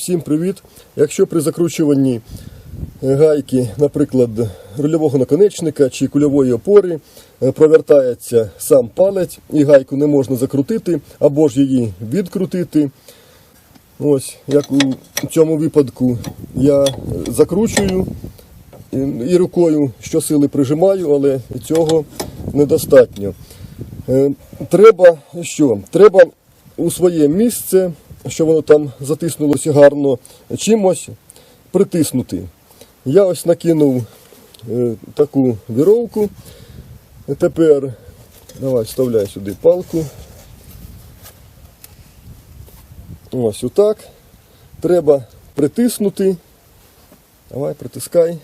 Всім привіт! Якщо при закручуванні е, гайки, наприклад, рульового наконечника чи кульової опори, е, провертається сам палець і гайку не можна закрутити або ж її відкрутити. Ось, як у цьому випадку я е, закручую і- рукою щосили прижимаю, але цього недостатньо. Треба що? Треба у своє місце, що воно там затиснулося гарно, чимось притиснути. Я ось накинув е, таку віровку. Тепер давай вставляй сюди палку. Ось отак. Треба притиснути. Давай, притискай.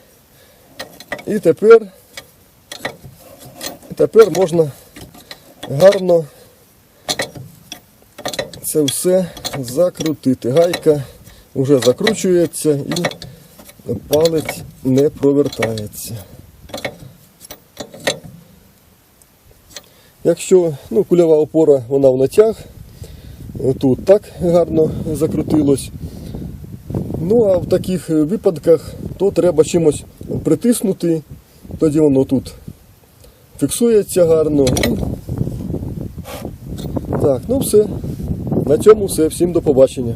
І тепер, тепер можна гарно це все закрутити. Гайка вже закручується і палець не провертається. Якщо ну, кульова опора вона в натяг, тут так гарно закрутилось. Ну а в таких випадках то треба чимось притиснути, тоді воно тут фіксується гарно. Так, ну все. На цьому все. Всім до побачення.